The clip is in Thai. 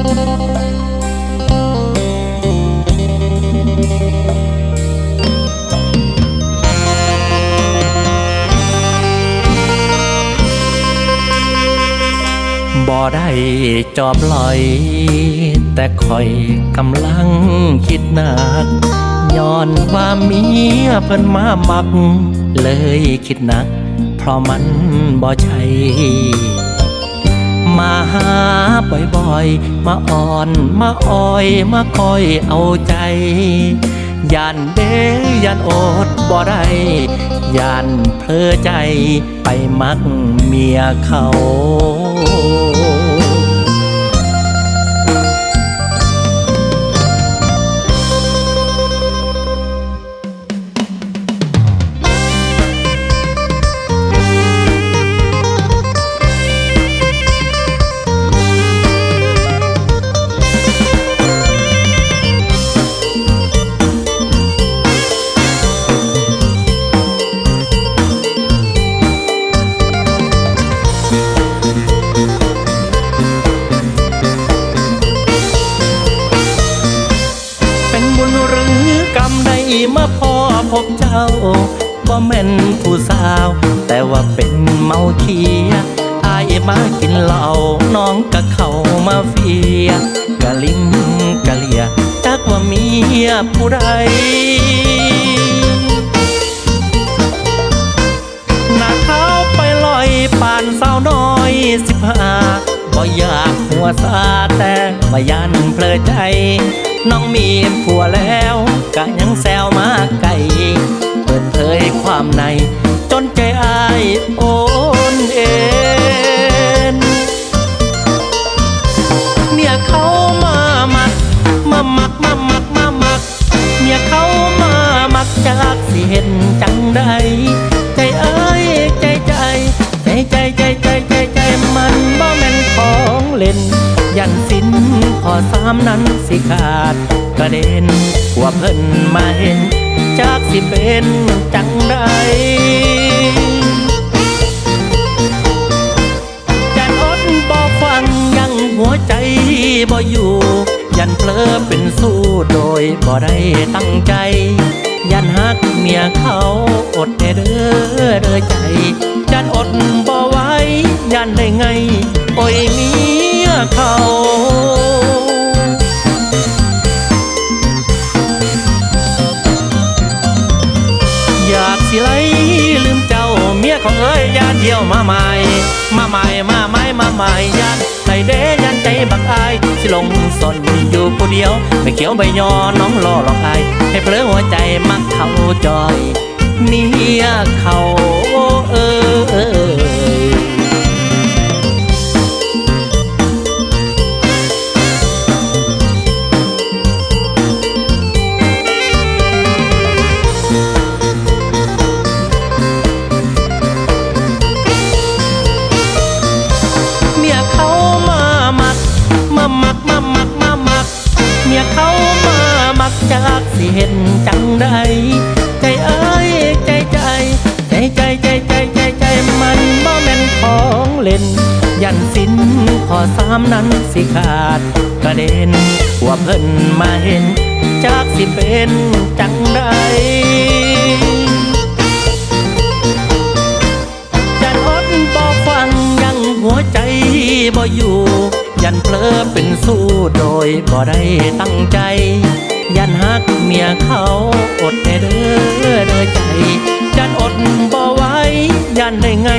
บ่ได้จอบลอย แต่คอยกำลังคิดหนักย้อนว่าเมียเพิ่นมามัก เลยคิดหนัก เพราะมันบ่ใช่ มาหาบ่อยๆ มาอ่อนมาอ้อยมาคอยเอาใจยานเด้ยานอดบ่ได้ยานเพลอใจไปมักเมียเขา มาพ่อพบเจ้าบ่แม่นผู้สาว แต่ว่าเป็นเมาเคียอายมากินเหล้าน้องกะเข้ามาเฟียกะลิ้นกะเลียจักว่าเมียผู้ใดหนักเขาไปลอยป่านสาวน้อยสิบห้าบ่อยากหัวซาแต่มายันเพลอใจ น้องมีผัวแล้วกะยังแซว ไกลเปิดเผยความใน จนใจอายโอนเอ็นเมียเขามามัก มามักมามักมามักเมียเขามามักจากสิเห็นจังใดใจเอ้ยใจใจ ใจใจใจใจใจใจมันบ่แม่นของเล่นยันสินขอสามนั้นสิขาดกระเด็นหัวเพิ่นมาเห็น จากสิเป็นจังใดยันอดบ่ฟังยังหัวใจบ่อยู่ ยันเพลอเป็นสู้โดยบ่ได้ตั้งใจ ยันหักเมียเขาอดเด้อเด้อใจ ยันอดบ่ไหว้ ของเอ้ยยานเดียวมาใหม่ มาใหม่มาใหม่มาใหม่ยานใจเด้ยานใจบักอายสิลงสนอยู่ผู้เดียวไม่เขียวใบยอน้องรอหลอกอายให้เพลอหัวใจมักเขาจอย เมียเขา ยันสินขอสามนั้นสิขาดกระเด็นหัวเพิ่นมาเห็น จากสิเป็นจังใดยันอดบ่ฟังยังหัวใจบ่อยู่ ยันเพลอเป็นสู้โดยบ่ได้ตั้งใจ ยันหักเมียเขาอดแน่เด้อเด้อใจ ยันอดบ่ไว้ ยันได้ไง